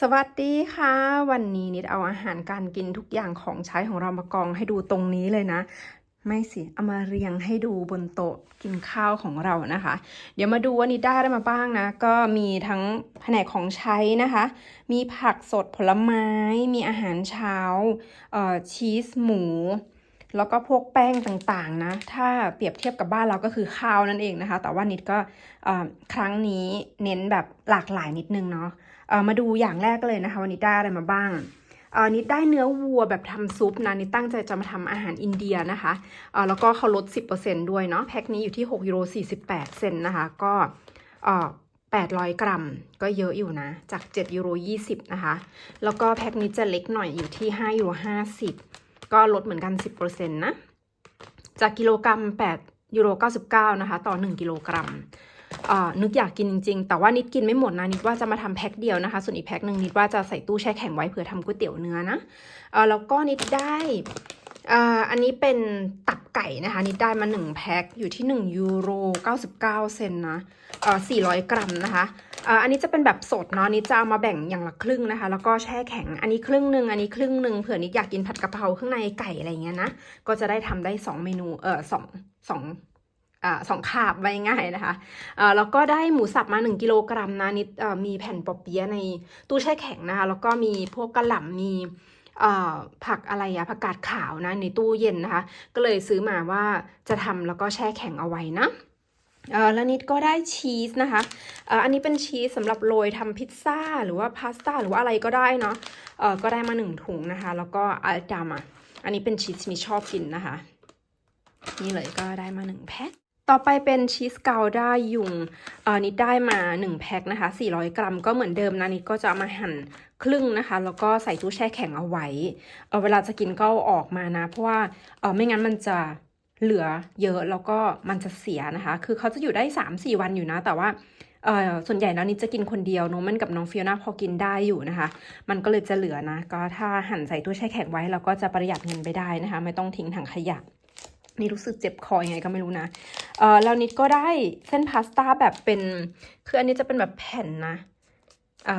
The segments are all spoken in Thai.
สวัสดีค่ะ วันนี้นิดเอาอาหารการกินทุกอย่างของใช้ของเรามากองให้ดูตรงนี้เลยนะ ไม่สิเอามาเรียงให้ดูบนโต๊ะกินข้าวของเรานะคะ เดี๋ยวมาดูว่านิดได้อะไรมาบ้างนะ ก็มีทั้งแผนกของใช้นะคะ มีผักสดผลไม้ มีอาหารเช้าเอ่อชีสหมูแล้วก็พวกแป้งต่างๆนะ ถ้าเปรียบเทียบกับบ้านเราก็คือข้าวนั่นเองนะคะ แต่ว่านิดก็ครั้งนี้เน้นแบบหลากหลายนิดนึงเนาะ มาดูอย่างแรกเลยนะคะวันนี้ได้อะไรมาบ้างอ่อนิดได้เนื้อวัวแบบทำซุปนะนิดตั้งใจจะมาทำอาหารอินเดียนะคะแล้วก็เขาลด 10%ด้วยเนาะแพ็คนี้อยู่ที่6ยูโร48 เซนนะคะ ก็800 กรัม ก็เยอะอยู่นะ จาก7ยูโร20 นะคะ แล้วก็แพ็คนี้จะเล็กหน่อยอยู่ที่5ยูโร50 ก็ลดเหมือนกัน 10%นะ จากกิโลกรัม8ยูโร99 นะคะ ต่อ 1 กิโลกรัม นึกอยากกินจริง ๆ แต่ว่านิดกินไม่หมดนะนิดว่าจะมาทำแพ็คเดียวนะคะ ส่วนอีกแพ็คหนึ่งนิดว่าจะใส่ตู้แช่แข็งไว้เผื่อทำก๋วยเตี๋ยวเนื้อนะเอ่าแล้วก็นิดได้ออันนี้เป็นตับไก่นะคะ นิดได้มา 1 แพ็คอยู่ที่ 1 ยูโร 99 เซนนะเอ่อ400กรัมนะคะอันนี้จะเป็นแบบสดเนาะนิดจะเอามาแบ่งอย่างละครึ่งนะคะ แล้วก็แช่แข็ง อันนี้ครึ่งหนึ่งอันนี้ครึ่งหนึ่งเผื่อนิดอยากกินผัดกะเพราข้างในไก่อะไรเงี้ยนะ ก็จะได้ทำได้ 2 เมนูเออสองสอง สองขาบไว้ง่ายนะคะแล้วก็ได้หมูสับมา 1 กิโลกรัมนะนิดมีแผ่นปอเปี๊ยะในตู้แช่แข็งนะคะแล้วก็มีพวกกระหล่ำมีผักอะไรอะผักกาดขาวนะในตู้เย็นนะคะ ก็เลยซื้อมาว่าจะทำแล้วก็แช่แข็งเอาไว้นะเออแล้วนิดก็ได้ชีสนะคะเอออันนี้เป็นชีสสำหรับโรยทำพิซซ่าหรือว่าพาสต้าหรือว่าอะไรก็ได้เนาะเออก็ได้มาหนึ่งถุงนะคะ แล้วก็อัลดามาอันนี้เป็นชีสที่มิชอบกินนะคะ นี่เลยก็ได้มา1แพ็ค ต่อไปเป็นชีสเกาด้ายุงอ่อนิดได้มา 1 แพ็คนะคะ 400 กรัม ก็เหมือนเดิมนะนิดก็จะามาหั่นครึ่งนะคะ แล้วก็ใส่ตู้แช่แข็งเอาไว้เเวลาจะกินก็อออกมานะ เพราะว่าเออไม่งั้นมันจะเหลือเยอะแล้วก็มันจะเสียนะคะ คือเขาจะอยู่ได้ 3-4 วันอยู่นะ แต่ว่าส่วนใหญ่แล้วนิดจะกินคนเดียวโนมันกับน้องฟิโอนาพอกินได้อยู่นะคะ มันก็เลยจะเหลือนะ ก็ถ้าหั่นใส่ตู้แช่แข็งไว้เราก็จะประหยัดเงินไปได้นะคะ ไม่ต้องทิ้งถังขยะ นี่รู้สึกเจ็บคอยังไงก็ไม่รู้นะเออแล้วนิดก็ได้เส้นพาสต้าแบบเป็น คืออันนี้จะเป็นแบบแผ่นนะ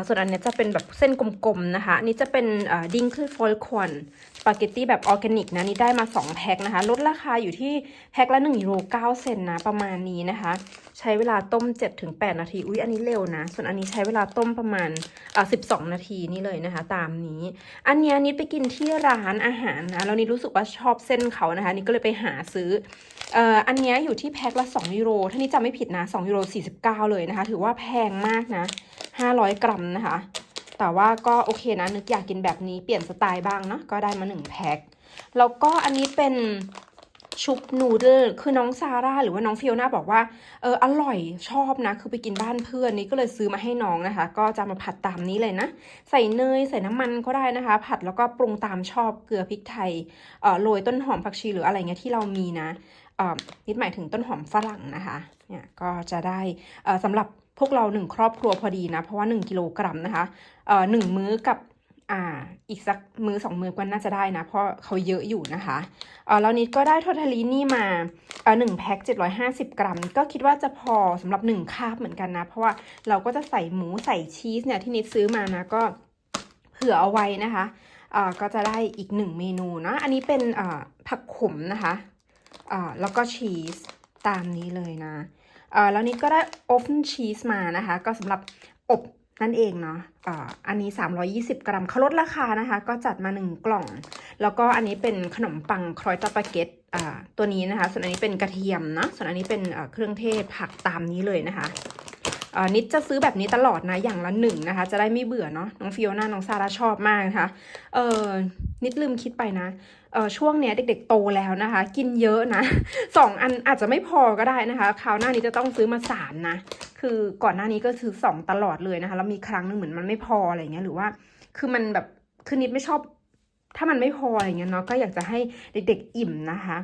ส่วนอันนี้จะเป็นแบบเส้นกลมๆนะคะนนี้จะเป็นดิงคือฟอลคอนสปาเกตตี้แบบออร์แกนิกนะนี่ได้มา 2 แพ็คนะคะ ลดราคาอยู่ที่แพ็คละ1ยูโร9เซนนะ ประมาณนี้นะคะ ใช้เวลาต้ม 7-8 นาที อุ๊ย อันนี้เร็วนะ ส่วนอันนี้ใช้เวลาต้มประมาณอ่า12 นาทีนี่เลยนะคะ ตามนี้ อันเนี้ยนิดไปกินที่ร้านอาหารนะแล้วนิดรู้สึกว่าชอบเส้นเขานะคะนิดก็เลยไปหาซื้ออ่ออันเนี้ยอยู่ที่แพ็คละ2ยูโรถ้านี่จำไม่ผิดนะ2ยูโร49 เลยนะคะ ถือว่าแพงมากนะ 500 กรัมนะคะ แต่ว่าก็โอเคนะนึกอยากกินแบบนี้เปลี่ยนสไตล์บ้างเนาะก็ได้มา1แพ็คแล้วก็อันนี้เป็นชุบนูเดิลคือน้องซาร่าหรือว่าน้องฟิโอน่าบอกว่าเอออร่อยชอบนะ คือไปกินบ้านเพื่อนนี่ก็เลยซื้อมาให้น้องนะคะ ก็จะมาผัดตามนี้เลยนะ ใส่เนยใส่น้ำมันก็ได้นะคะ ผัดแล้วก็ปรุงตามชอบเกลือพริกไทยเอ่อโรยต้นหอมผักชีหรืออะไรเงี้ยที่เรามีนะเอ่อนิดหมายถึงต้นหอมฝรั่งนะคะเนี่ยก็จะได้เอ่อสำหรับ พวกเราหนึ่งครอบครัวพอดีนะ เพราะว่า 1 กิโลกรัมนะคะเอ่อหนึ่งมื้อกับอ่าอีกสักมื้อสองมื้อก็น่าจะได้นะ เพราะเขาเยอะอยู่นะคะเอ่อแล้วนิดก็ได้ทอทาลีนี่มาเอ่อหนึ่งแพ็ค750กรัม ก็คิดว่าจะพอสำหรับ1คาบเหมือนกันนะ เพราะว่าเราก็จะใส่หมูใส่ชีสเนี่ยที่นิดซื้อมานะก็เผื่อเอาไว้นะคะเอ่อก็จะได้อีกหนึ่งเมนูนะอันนี้เป็นเอ่อผักขมนะคะเอ่อแล้วก็ชีสตามนี้เลยนะ เออแล้วนี้ก็ได้โอฟ n นชีสมานะคะ ก็สำหรับอบนั่นเองเนาะอ่าอันนี้ 320 กรัมเขาลดราคานะคะ ก็จัดมา 1 กล่อง แล้วก็อันนี้เป็นขนมปังครอยตาปาเกตอ่าตัวนี้นะคะ ส่วนอันนี้เป็นกระเทียมนะส่วนอันนี้เป็นเครื่องเทศผักตามนี้เลยนะคะ นิดจะซื้อแบบนี้ตลอดนะอย่างละหนึ่งนะคะ จะได้ไม่เบื่อเนาะน้องฟิโอน่าน้องซาร่าชอบมากนะคะเออนิดลืมคิดไปนะเออช่วงเนี้ยเด็กๆโตแล้วนะคะ กินเยอะนะสองอันอาจจะไม่พอก็ได้นะคะคราวหน้านี้จะต้องซื้อมาสามนะ คือก่อนหน้านี้ก็ซื้อสองตลอดเลยนะคะแล้วมีครั้งหนึงเหมือนมันไม่พออะไรเงี้ยหรือว่า คือมันแบบคือนิดไม่ชอบ ถ้ามันไม่พออะไรเงี้ยเนาะก็อยากจะให้เด็กๆอิ่มนะคะ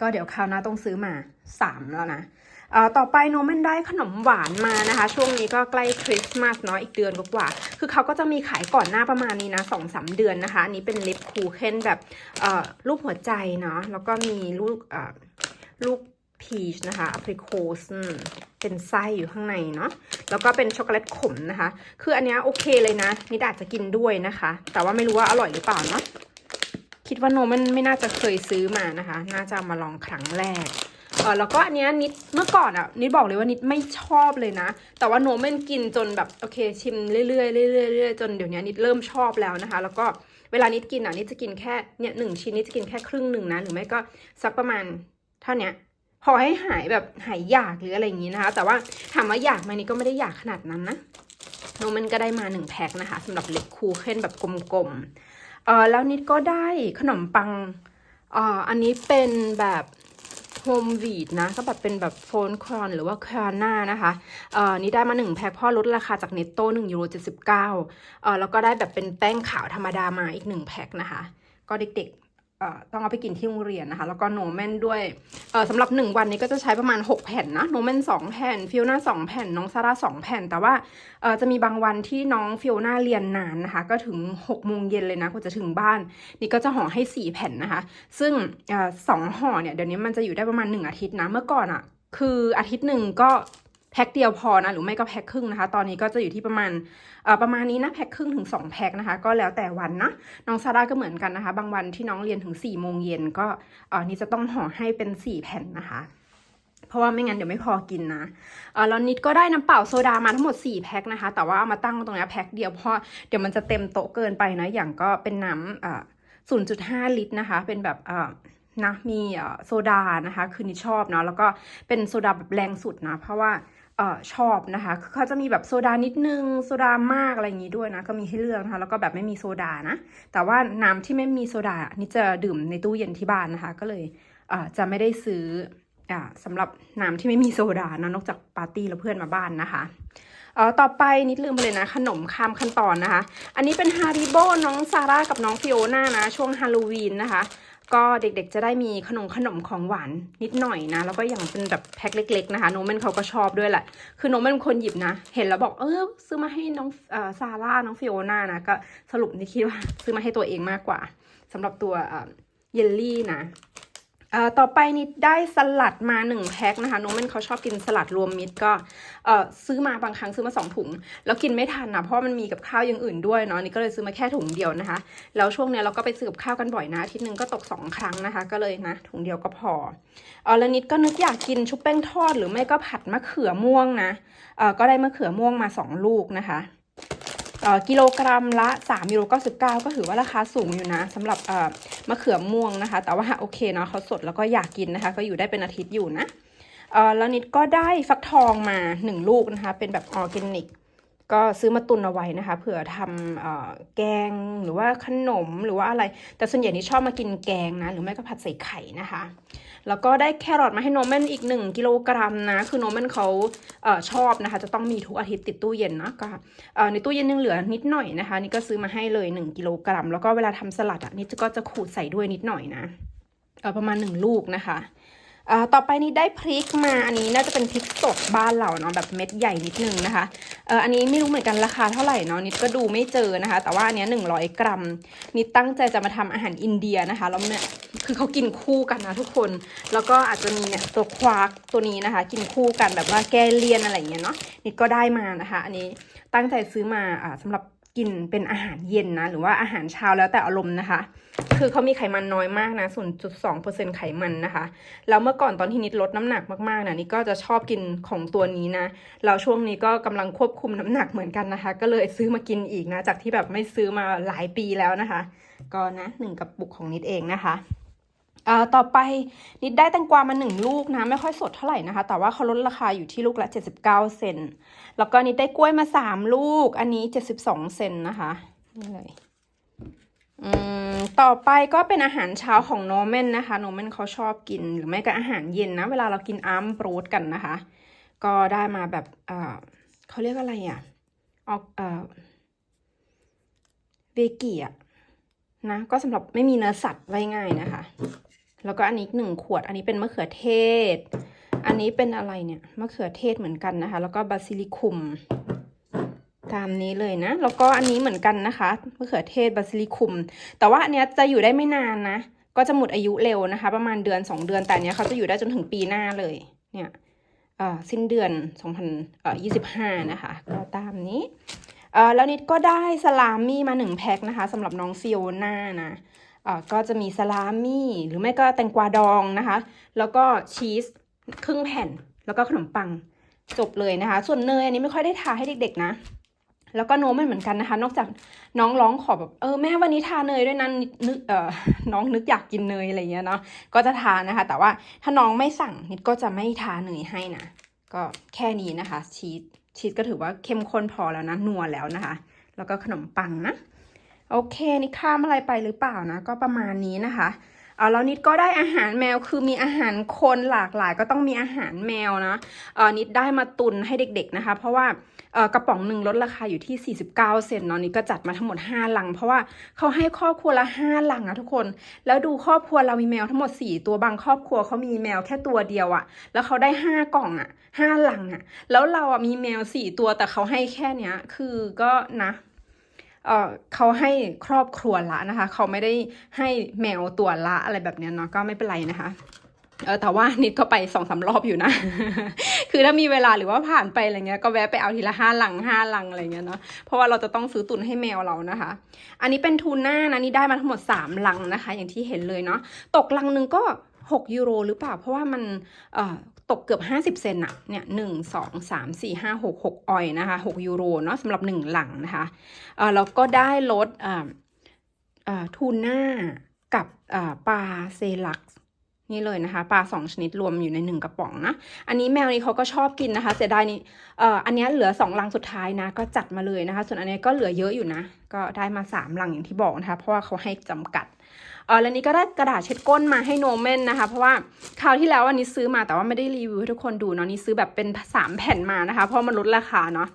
ก็เดี๋ยวคราวหน้าต้องซื้อมาสามแล้วนะ ต่อไปโนแมนได้ขนมหวานมานะคะ ช่วงนี้ก็ใกล้คริสต์มาสเนาะอีกเดือนกว่าๆคือเขาก็จะมีขายก่อนหน้าประมาณนี้นะสองสามเดือนนะคะ อันนี้เป็นลิปคูเคนแบบรูปหัวใจเนาะแล้วก็มีลูกลูกพีชนะคะอ p ริโคสเป็นไส้อยู่ข้างในเนาะ แล้วก็เป็นช็อกโกแลตขมนะคะ คืออันนี้โอเคเลยนะ นิดอาจจะกินด้วยนะคะ แต่ว่าไม่รู้ว่าอร่อยหรือเปล่าเนาะ คิดว่าโนมันไม่น่าจะเคยซื้อมานะคะ น่าจะมาลองครั้งแรก เออแล้วก็อันเนี้ยนิดเมื่อก่อนอะนิดบอกเลยว่านิดไม่ชอบเลยนะ แต่ว่าโนมันกินจนแบบโอเค ชิมเรื่อยๆเรื่อยๆเรื่อยๆจนเดี๋ยวนี้นิดเริ่มชอบแล้วนะคะ แล้วก็เวลานิดกินอะนิดจะกินแค่เนี่ยหนึ่งชิ้นนิดจะกินแค่ครึ่งหนึ่งนะหรือไม่ก็สักประมาณเท่านี้พอให้หายแบบหายอยากหรืออะไรอย่างนี้นะคะ แต่ว่าถามว่าอยากไหมนี่ก็ไม่ได้อยากขนาดนั้นนะโนมันก็ได้มาหนึ่งแพ็คนะคะสำหรับเล็กคูเคนแบบกลมๆเออแล้วนิดก็ได้ขนมปังเอ่ออันนี้เป็นแบบ มวีดนะ ก็แบบเป็นแบบโฟนครอนหรือว่าคราน่านะคะเอ่อนี่ได้มาหนึ่งแพ็คพ่อลดราคาจากเนตโต้หนึ่งยูโรเจ็ดสิบเก้าเอ่อแล้วก็ได้แบบเป็นแป้งขาวธรรมดามาอีกหนึ่งแพ็คนะคะ ก็เด็กๆเอ่อ ต้องเอาไปกินที่โรงเรียนนะคะ แล้วก็โนแมนด้วยสำหรับ 1 วันนี้ก็จะใช้ประมาณ 6 แผ่นนะโนแมน2แผ่นฟิโอนา2แผ่น น้องซาร่า2แผ่น แต่ว่าจะมีบางวันที่น้องฟิโอนาเรียนนานนะคะ ก็ถึง6โมงเย็นเลยนะกว่าจะถึงบ้าน นี่ก็จะห่อให้ 4 แผ่นนะคะ ซึ่งสองห่อเนี่ยเดี๋ยวนี้มันจะอยู่ได้ประมาณ 1 อาทิตย์นะเมื่อก่อนอะ่ะคืออาทิตย์หนึ่งก็ แพ็คเดียวพอนะหรือไม่ก็แพ็คครึ่งนะคะ ตอนนี้ก็จะอยู่ที่ประมาณประมาณนี้นะแพ็คครึ่งถึง 2 แพ็คนะคะ ก็แล้วแต่วันนะน้องซาร่าก็เหมือนกันนะคะ บางวันที่น้องเรียนถึง4ี่โมงเย็นก็นี่จะต้องห่อให้เป็น 4 แผ่นนะคะเพราะว่าไม่งั้นเดี๋ยวไม่พอกินนะเออแล้วนิดก็ได้น้ำเปล่าโซดามาทั้งหมด 4 แพ็คนะคะ แต่ว่าเอามาตั้งตรงนี้แพ็คเดียวเพราะเดี๋ยวมันจะเต็มโต๊ะเกินไปนะ อย่างก็เป็นน้ำเอ่อ0.5ลิตรนะคะ เป็นแบบเอ่อนะมีเออโซดานะคะ คือนิชอบเนาะ แล้วก็เป็นโซดาแบบแรงสุดนะ เพราะว่า ออชอบนะคะคือเขาจะมีแบบโซดานิดนึงโซดามากอะไรอย่างนี้ด้วยนะ ก็มีให้เลือกนะคะแล้วก็แบบไม่มีโซดานะ แต่ว่าน้ำที่ไม่มีโซดานี่จะดื่มในตู้เย็นที่บ้านนะคะ ก็เลยเอจะไม่ได้ซื้ออ่าสำหรับน้ำที่ไม่มีโซดานะนอกจากปาร์ตี้แล้วเพื่อนมาบ้านนะคะเออต่อไปนิดลืมไปเลยนะ ขนมข้ามขั้นตอนนะคะ อันนี้เป็นฮาริโบน้องซาร่ากับน้องฟิโอน่านะ ช่วงฮาโลวีนนะคะ ก็เด็กๆจะได้มีขนมขนมของหวานนิดหน่อยนะ แล้วก็อย่างเป็นแบบแพ็คเล็ก ๆ นะคะ โนเมนเขาก็ชอบด้วยแหละ คือโนเมนเป็นคนหยิบนะ เห็นแล้วบอกเออซื้อมาให้น้องซาร่าน้องฟิโอน่านะ ก็สรุปนี่คิดว่าซื้อมาให้ตัวเองมากกว่าสำหรับตัวเยลลี่นะ ต่อไปนี่ได้สลัดมาหนึ่งแพ็คนะคะโนเมนเขาชอบกินสลัดรวมมิตรก็ซื้อมาบางครั้งซื้อมาสองถุง แล้วกินไม่ทันนะเพราะมันมีกับข้าวอย่างอื่นด้วยเนาะนี่ก็เลยซื้อมาแค่ถุงเดียวนะคะ แล้วช่วงเนี้ยเราก็ไปซื้อกับข้าวกันบ่อยนะอาทิตย์หนึ่งก็ตกสองครั้งนะคะ ก็เลยนะถุงเดียวก็พออแล้วนิดก็นึกอยากกินชุบแป้งทอด หรือไม่ก็ผัดมะเขือม่วงนะก็ได้มะเขือม่วงมาสองลูกนะคะ กิโลกรัมละ3ยูโร99 ก็ถือว่าราคาสูงอยู่นะสำหรับเมะเขือม่วงนะคะ แต่ว่าโอเคเนาะเขาสดแล้วก็อยากกินนะคะ ก็อยู่ได้เป็นอาทิตย์อยู่นะแล้วนิดก็ได้ฟักทองมา 1 ลูกนะคะ เป็นแบบออร์แกนิก ก็ซื้อมาตุนเอาไว้นะคะ เผื่อทำอแกงหรือว่าขนมหรือว่าอะไร แต่ส่วนใหญ่นี่ชอบมากินแกงนะ หรือไม่ก็ผัดใส่ไข่นะคะ แล้วก็ได้แครอทมาให้โนแมนอีก 1 กิโลกรัมนะ คือโนแมนเขาเออชอบนะคะ จะต้องมีทุกอาทิตย์ติดตู้เย็นนะก็ในตู้เย็นยังเหลือนิดหน่อยนะคะ นี่ก็ซื้อมาให้เลย 1 กิโลกรัม แล้วก็เวลาทำสลัดอะนี่ก็จะขูดใส่ด้วยนิดหน่อยนะประมาณ 1 ลูกนะคะ ต่อไปนี้ได้พริกมาอันนี้น่าจะเป็นพริกสดบ้านเราเนาะแบบเม็ดใหญ่นิดนึงนะคะเอออันนี้ไม่รู้เหมือนกันราคาเท่าไหร่เนาะนิดก็ดูไม่เจอนะคะ แต่ว่าอันเนี้ยหนึ่งร้อยกรัมนิดตั้งใจจะมาทำอาหารอินเดียนะคะแล้วเนี่ยคือเขากินคู่กันนะทุกคน แล้วก็อาจจะมีเนี่ยตัวควากตัวนี้นะคะ กินคู่กันแบบว่าแก้เลี่ยนอะไรเงี้ยเนาะนิดก็ได้มานะคะ อันนี้ตั้งใจซื้อมาอ่าสำหรับ กินเป็นอาหารเย็นนะ หรือว่าอาหารเช้าแล้วแต่อารมณ์นะคะ คือเขามีไขมันน้อยมากนะ0.2%ไขมันนะคะ แล้วเมื่อก่อนตอนที่นิดลดน้ำหนักมากๆนะนี่ก็จะชอบกินของตัวนี้นะแล้วช่วงนี้ก็กำลังควบคุมน้ำหนักเหมือนกันนะคะ ก็เลยซื้อมากินอีกนะ จากที่แบบไม่ซื้อมาหลายปีแล้วนะคะ ก็นะหนึ่งกระปุกของนิดเองนะคะ ต่อไปนิดได้แตงกวามาหนึ่งลูกนะ ไม่ค่อยสดเท่าไหร่นะคะ แต่ว่าเขาลดราคาอยู่ที่ลูกละ 79 เซนแล้วก็นิดได้กล้วยมาสามลูก อันนี้ 72 เซนนะคะนี่เลยต่อไปก็เป็นอาหารเช้าของโนเมนนะคะโนเมนเขาชอบกิน หรือไม่ก็อาหารเย็นนะ เวลาเรากินอาร์มโปรดกันนะคะ ก็ได้มาแบบเออเขาเรียกอะไรอะออกเออเวกิอะนะ ก็สำหรับไม่มีเนื้อสัตว์ไว้ง่ายนะคะ แล้วก็อันนี้หนึ่งขวด อันนี้เป็นมะเขือเทศ อันนี้เป็นอะไรเนี่ยมะเขือเทศเหมือนกันนะคะ แล้วก็บาซิลิคุม ตามนี้เลยนะ แล้วก็อันนี้เหมือนกันนะคะมะเขือเทศบาซิลิคุม แต่ว่าอันเนี้ยจะอยู่ได้ไม่นานนะ ก็จะหมดอายุเร็วนะคะ ประมาณเดือน 2 เดือน แต่อันเนี้ยเขาจะอยู่ได้จนถึงปีหน้าเลย เนี่ยอ่อสิ้นเดือน 2025 นะคะ ก็ตามนี้อ่อแล้วนิดก็ได้สลามี่มาหนึ่งแพ็คนะคะสำหรับน้องฟิโอน่านะ ก็จะมีสลามี่ หรือไม่ก็แตงกวาดองนะคะ แล้วก็ชีสครึ่งแผ่น แล้วก็ขนมปังจบเลยนะคะ ส่วนเนยอันนี้ไม่ค่อยได้ทาให้เด็กๆนะ แล้วก็โน้มมันเหมือนกันนะคะ นอกจากน้องร้องขอแบบเออแม่วันนี้ทาเนยด้วยนะนึกเออน้องนึกอยากกินเนยอะไรเงี้ยเนาะก็จะทานนะคะ แต่ว่าถ้าน้องไม่สั่งนิดก็จะไม่ทาเนยให้นะก็แค่นี้นะคะ ชีสชีสก็ถือว่าเข้มข้นพอแล้วนะนัวแล้วนะคะ แล้วก็ขนมปังนะ โอเคนี่ข้ามอะไรไปหรือเปล่านะก็ประมาณนี้นะคะเออแล้วนิดก็ได้อาหารแมวคือมีอาหารคนหลากหลายก็ต้องมีอาหารแมวนะเออนิดได้มาตุนให้เด็กๆนะคะ เพราะว่าเออกระป๋องหนึ่งลดราคาอยู่ที่ 49 เซนเนาะนิดก็จัดมาทั้งหมด 5 ลัง เพราะว่าเขาให้ครอบครัวละ 5 ลังอะทุกคน แล้วดูครอบครัวเรามีแมวทั้งหมด 4 ตัวบางครอบครัวเขามีแมวแค่ตัวเดียวอะแล้วเขาได้ 5 กล่องอะ5ลังอะแล้วเราอะมีแมว 4 ตัวแต่เขาให้แค่เนี้ยคือก็นะ เเขาให้ครอบครัวละนะคะ เขาไม่ได้ให้แมวตัวละอะไรแบบนี้เนาะก็ไม่เป็นไรนะคะเออแต่ว่านิดก็ไปสองสามรอบอยู่นะ คือถ้ามีเวลาหรือว่าผ่านไปอะไรเงี้ยก็แวะไปเอาทีละห้าลังห้าลังอะไรเงี้ยเนาะเพราะว่าเราจะต้องซื้อตุนให้แมวเรานะคะ อันนี้เป็นทูน่านะนี่ได้มาทั้งหมดสามลังนะคะ อย่างที่เห็นเลยเนาะตกลังหนึ่งก็หกยูโรหรือเปล่า เพราะว่ามันเอ่อ ตกเกือบ 50 เซนอะเนี่ยหนึ่งสองสามสี่ห้าหกหกออยนะคะหกยูโรเนาะสำหรับหนึ่งหลังนะคะเออแล้วก็ได้ลดอ่าอ่าทูน่ากับอ่าปลาเซลักนี่เลยนะคะปลาสองชนิดรวมอยู่ในหนึ่งกระป๋องนะ อันนี้แมวนี้เขาก็ชอบกินนะคะเสียดายนี่เอ่ออันนี้เหลือสองลังสุดท้ายนะก็จัดมาเลยนะคะ ส่วนอันนี้ก็เหลือเยอะอยู่นะ ก็ได้มาสามลังอย่างที่บอกนะคะ เพราะว่าเขาให้จำกัด เออแล้วนี้ก็ได้กระดาษเช็ดก้นมาให้โนเมนนะคะ เพราะว่าคราวที่แล้วอันนี้ซื้อมาแต่ว่าไม่ได้รีวิวให้ทุกคนดูเนาะนี่ซื้อแบบเป็นสามแผ่นมานะคะ เพราะมันลดราคาเนาะ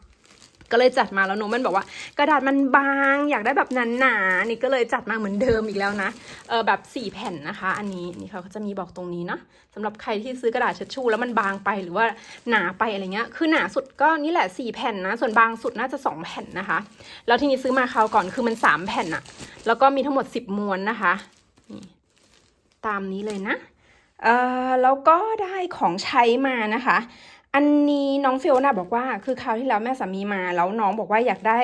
ก็เลยจัดมาแล้วโนเมนบอกว่ากระดาษมันบางอยากได้แบบหนาๆนี่ก็เลยจัดมาเหมือนเดิมอีกแล้วนะเออแบบสี่แผ่นนะคะ อันนี้นี่เขาก็จะมีบอกตรงนี้เนาะสำหรับใครที่ซื้อกระดาษเช็ดชู่แล้วมันบางไปหรือว่าหนาไปอะไรเงี้ยคือหนาสุดก็นี่แหละสี่แผ่นนะส่วนบางสุดน่าจะสองแผ่นนะคะแล้วทีนี้ซื้อมาคราวก่อนคือมันสามแผ่นอะแล้วก็มีทั้งหมดสิบม้วนนะคะ ตามนี้เลยนะเอ่อแล้วก็ได้ของใช้มานะคะ อันนี้น้องฟิโอนาบอกว่าคือคราวที่แล้วแม่สามีมาแล้วน้องบอกว่าอยากได้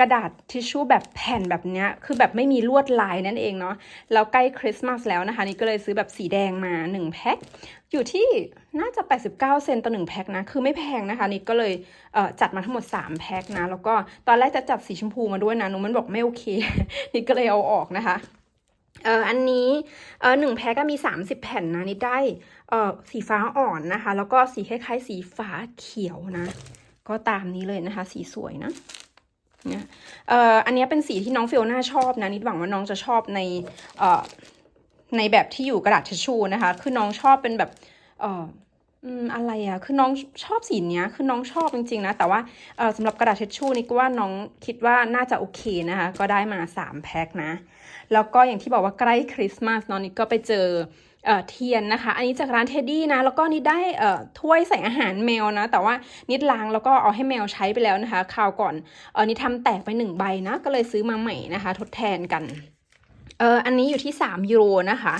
กระดาษทิชชู่แบบแผ่นแบบเนี้ยคือแบบไม่มีลวดลายนั่นเองเนาะแล้วใกล้คริสต์มาสแล้วนะคะ นี่ก็เลยซื้อแบบสีแดงมา 1 แพ็คอยู่ที่น่าจะ 89 เซนต์ต่อ1แพ็คนะ คือไม่แพงนะคะ นี่ก็เลยเจัดมาทั้งหมด 3 แพ็คนะ แล้วก็ตอนแรกจะจัดสีชมพูมาด้วยนะหนูมันบอกไม่โอเค นี่ก็เลยเอาออกนะคะ เอออันนี้เออหนึ่งแพ็คก็มี 30 แผ่นนะนี่ได้เออสีฟ้าอ่อนนะคะ แล้วก็สีคล้ายๆ สีฟ้าเขียวนะ ก็ตามนี้เลยนะคะ สีสวยนะเนี่ยเอ่ออันนี้เป็นสีที่น้องฟิโอน่าชอบนะนิดหวังว่าน้องจะชอบในเอ่อในแบบที่อยู่กระดาษทิชชู่นะคะ คือน้องชอบเป็นแบบเอ่ออืมอะไรอะคือน้องชอบสีเนี้ยคือน้องชอบจริงๆนะ แต่ว่าเออสำหรับกระดาษทิชชู่นี่ก็ว่าน้องคิดว่าน่าจะโอเคนะคะ ก็ได้มาสามแพ็คนะ แล้วก็อย่างที่บอกว่าใกล้คริสต์มาสเนาะนิดก็ไปเจอเทียนนะคะ อันนี้จากร้านเท็ดดี้นะ แล้วก็นิดได้เถ้วยใส่อาหารแมวนะ แต่ว่านิดล้างแล้วก็เอาให้แมวใช้ไปแล้วนะคะคราวก่อนเออนิดทำแตกไปหนึ่งใบนะ ก็เลยซื้อมาใหม่นะคะ ทดแทนกันเอออันนี้อยู่ที่ 3 ยูโรนะคะ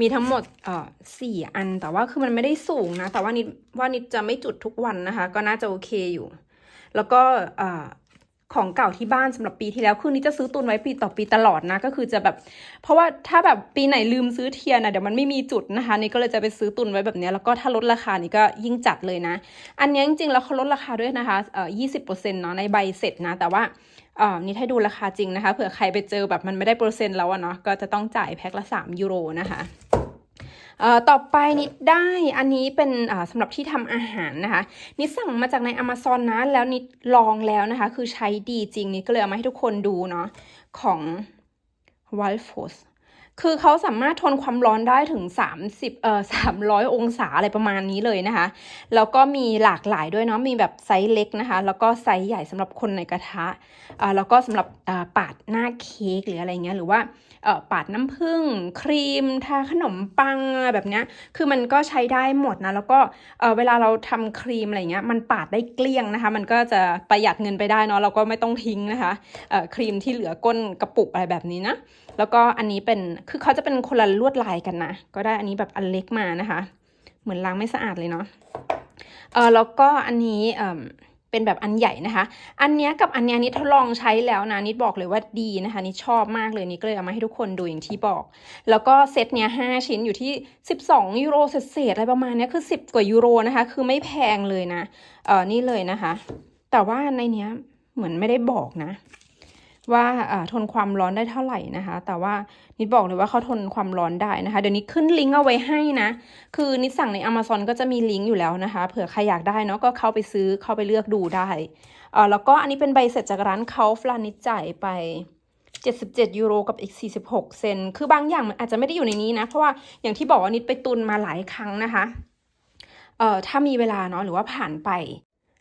มีทั้งหมดเอ่อสี่อัน แต่ว่าคือมันไม่ได้สูงนะ แต่ว่านิดว่านิดจะไม่จุดทุกวันนะคะ ก็น่าจะโอเคอยู่ แล้วก็เอ่อ ของเก่าที่บ้านสำหรับปีที่แล้วคือนี้จะซื้อตุนไว้ปีต่อปีตลอดนะ ก็คือจะแบบ เพราะว่าถ้าแบบปีไหนลืมซื้อเทียนนะเดี๋ยวมันไม่มีจุดนะคะนี่ก็เลยจะไปซื้อตุนไว้แบบนี้แล้วก็ถ้าลดราคานี่ก็ยิ่งจัดเลยนะ อันนี้จริงๆแล้วเขาลดราคาด้วยนะคะเอ่อยี่สิบเปอร์เซ็นต์เนาะในใบเสร็จนะแต่ว่าเอ่อนี่ให้ดูราคาจริงนะคะเผื่อใครไปเจอแบบมันไม่ได้เปอร์เซ็นต์แล้วอะเนาะก็จะต้องจ่ายแพ็คละสามยูโรนะคะ ต่อไปนิดได้อันนี้เป็นสำหรับที่ทำอาหารนะคะ นิดสั่งมาจากใน Amazon นะ แล้วนิดลองแล้วนะคะ คือใช้ดีจริงนิดก็เลยเอามาให้ทุกคนดูเนาะของ w i l d f o s คือเขาสามารถทนความร้อนได้ถึง 30เอ่อ300 องศาอะไรประมาณนี้เลยนะคะ แล้วก็มีหลากหลายด้วยเนาะ มีแบบไซส์เล็กนะคะ แล้วก็ไซส์ใหญ่สำหรับคนในกระทะอ่าแล้วก็สำหรับอ่าปาดหน้าเค้กหรืออะไรเงี้ย หรือว่า ปาดน้ำผึ้งครีม ทาขนมปังแบบนี้คือมันก็ใช้ได้หมดนะ แล้วก็เวลาเราทำครีมอะไรเงี้ยมันปาดได้เกลี้ยงนะคะ มันก็จะประหยัดเงินไปได้เนาะเราก็ไม่ต้องทิ้งนะคะครีมที่เหลือก้นกระปุกอะไรแบบนี้นะแล้วก็อันนี้เป็นคือเขาจะเป็นคนละลวดลายกันนะก็ได้อันนี้แบบอันเล็กมานะคะ เหมือนล้างไม่สะอาดเลยเนาะเออแล้วก็อันนี้เออ เป็นแบบอันใหญ่นะคะ อันนี้กับอันเนี้ยนิดทดลองใช้แล้วนะนิดบอกเลยว่าดีนะคะนิดชอบมากเลยนิดก็เลยเอามาให้ทุกคนดูอย่างที่บอก แล้วก็เซตเนี้ยห้าชิ้นอยู่ที่ 12 ยูโรเศษอะไรประมาณนี้คือ 10 กว่ายูโรนะคะ คือไม่แพงเลยนะ เออนี่เลยนะคะ แต่ว่าในเนี้ยเหมือนไม่ได้บอกนะ ว่าทนความร้อนได้เท่าไหร่นะคะ แต่ว่านิดบอกเลยว่าเขาทนความร้อนได้นะคะ เดี๋ยวนี้ขึ้นลิงก์เอาไว้ให้นะ คือนิดสั่งใน Amazon ก็จะมีลิงก์อยู่แล้วนะคะ เผื่อใครอยากได้เนาะก็เข้าไปซื้อเข้าไปเลือกดูได้เอ่อแล้วก็อันนี้เป็นใบเสร็จจากร้านเขาฟลานิดจ่ายไป77 ยูโรกับอีก 46 เซน คือบางอย่างมันอาจจะไม่ได้อยู่ในนี้นะ เพราะว่าอย่างที่บอกว่านิดไปตุนมาหลายครั้งนะคะ เอ่อ ถ้ามีเวลาเนาะ หรือว่าผ่านไป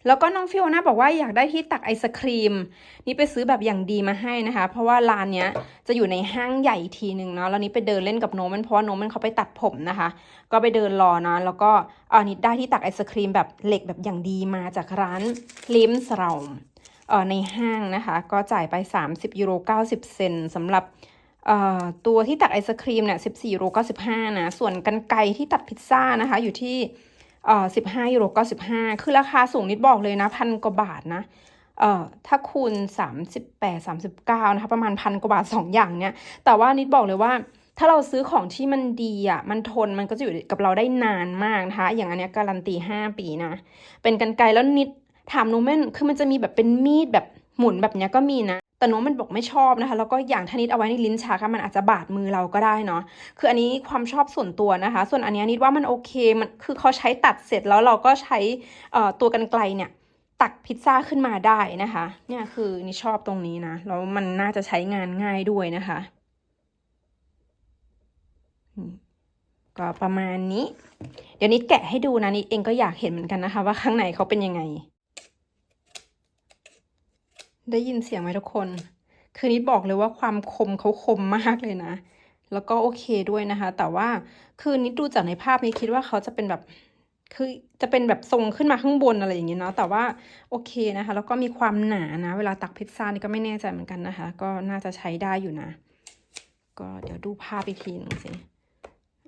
แล้วก็น้องฟิโอนาบอกว่าอยากได้ที่ตักไอศครีม นี่ไปซื้อแบบอย่างดีมาให้นะคะ เพราะว่าร้านเนี้ยจะอยู่ในห้างใหญ่อีกทีหนึ่งเนาะแล้วนี่ไปเดินเล่นกับโนมันเพราะว่าโนมันเขาไปตัดผมนะคะ ก็ไปเดินรอนะแล้วก็เออนิดได้ที่ตักไอศครีมแบบเหล็กแบบอย่างดีมาจากร้านลิมส์เราเออในห้างนะคะ ก็จ่ายไป 30ยูโร90 เซนสำหรับเอ่อตัวที่ตักไอศครีมเนี่ย14ยูโร95นะส่วนกันไกที่ตัดพิซซ่านะคะอยู่ที่ เอ่อสิบห้ายูโรก็สิบห้าคือราคาสูงนิดบอกเลยนะพันกว่าบาทนะเอ่อถ้าคูณสามสิบแปดสามสิบเก้านะคะ ประมาณพันกว่าบาทสองอย่างเนี่ย แต่ว่านิดบอกเลยว่า ถ้าเราซื้อของที่มันดีอะ มันทนมันก็จะอยู่กับเราได้นานมากนะคะ อย่างอันเนี้ยการันตีห้าปีนะ เป็นกันไกรแล้วนิดถามโนเมนคือมันจะมีแบบเป็นมีดแบบหมุนแบบเนี้ยก็มีนะ แต่โนมันบอกไม่ชอบนะคะ แล้วก็อย่างทานิดเอาไว้ในลิ้นชักมันอาจจะบาดมือเราก็ได้เนาะคืออันนี้ความชอบส่วนตัวนะคะ ส่วนอันนี้นิดว่ามันโอเคมันคือเขาใช้ตัดเสร็จแล้วเราก็ใช้ตัวกันไกลเนี่ยตักพิซซ่าขึ้นมาได้นะคะเนี่ยคือนิชอบตรงนี้นะแล้วมันน่าจะใช้งานง่ายด้วยนะคะ ก็ประมาณนี้ เดี๋ยวนิดแกะให้ดูนะนิดเองก็อยากเห็นเหมือนกันนะคะ ว่าข้างในเขาเป็นยังไง ได้ยินเสียงไหมทุกคน คือนิดบอกเลยว่าความคมเขาคมมากเลยนะ แล้วก็โอเคด้วยนะคะ แต่ว่าคือนิดดูจากในภาพนี้คิดว่าเขาจะเป็นแบบคือจะเป็นแบบทรงขึ้นมาข้างบนอะไรอย่างเงี้ยเนาะแต่ว่าโอเคนะคะ แล้วก็มีความหนานะ เวลาตักพิซซ่านี่ก็ไม่แน่ใจเหมือนกันนะคะ ก็น่าจะใช้ได้อยู่นะ ก็เดี๋ยวดูภาพอีกทีหนึ่งสิ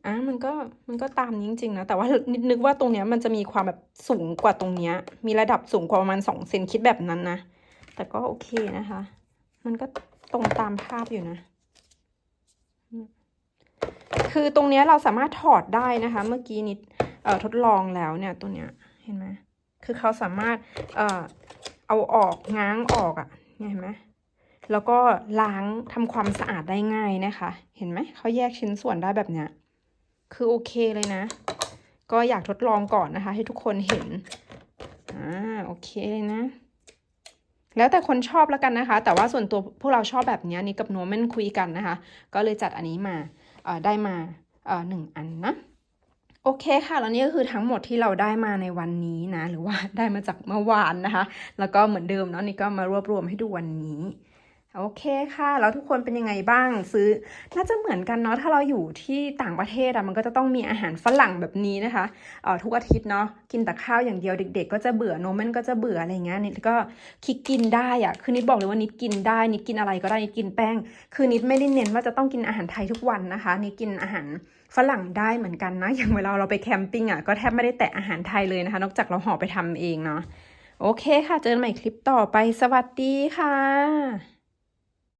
อะมันก็มันก็ตามนี้จริงๆนะแต่ว่านิดนึกว่าตรงเนี้ยมันจะมีความแบบสูงกว่าตรงเนี้ย มีระดับสูงกว่าประมาณสองเซนคิดแบบนั้นนะ แต่ก็โอเคนะคะ มันก็ตรงตามภาพอยู่นะ คือตรงเนี้ยเราสามารถถอดได้นะคะ เมื่อกี้นิดทดลองแล้วเนี่ยตัวเนี้ยเห็นไหมคือเขาสามารถเออเอาออกง้างออกอะ่ะเห็นไหมแล้วก็ล้างทำความสะอาดได้ง่ายนะคะ เห็นไหมเขาแยกชิ้นส่วนได้แบบเนี้ยคือโอเคเลยนะ ก็อยากทดลองก่อนนะคะ ให้ทุกคนเห็นอ่าโอเคเลยนะ แล้วแต่คนชอบแล้วกันนะคะ แต่ว่าส่วนตัวพวกเราชอบแบบนี้นี่กับโนแมนคุยกันนะคะ ก็เลยจัดอันนี้มาได้มาหนึ่งอันนะโอเคค่ะ แล้วนี่ก็คือทั้งหมดที่เราได้มาในวันนี้นะ หรือว่าได้มาจากเมื่อวานนะคะ แล้วก็เหมือนเดิมเนาะนี่ก็มารวบรวมให้ดูวันนี้ โอเคค่ะ แล้วทุกคนเป็นยังไงบ้างซื้อ น่าจะเหมือนกันเนาะถ้าเราอยู่ที่ต่างประเทศอะมันก็จะต้องมีอาหารฝรั่งแบบนี้นะคะเอ่อทุกอาทิตย์เนาะกินแต่ข้าวอย่างเดียวเด็ก ๆ ก็จะเบื่อโนมันก็จะเบื่ออะไรเงี้ยนิดก็คิดกินได้อะคือนิดบอกเลยว่านิดกินได้นิดกินอะไรก็ได้นิดกินแป้ง คือนิดไม่ได้เน้นว่าจะต้องกินอาหารไทยทุกวันนะคะนิดกินอาหารฝรั่งได้เหมือนกันนะอย่างเวลาเราไปแคมปิ้งอะก็แทบไม่ได้แตะอาหารไทยเลยนะคะ นอกจากเราห่อไปทำเองเนาะโอเคค่ะ เจอกันใหม่คลิปต่อไปสวัสดีค่ะ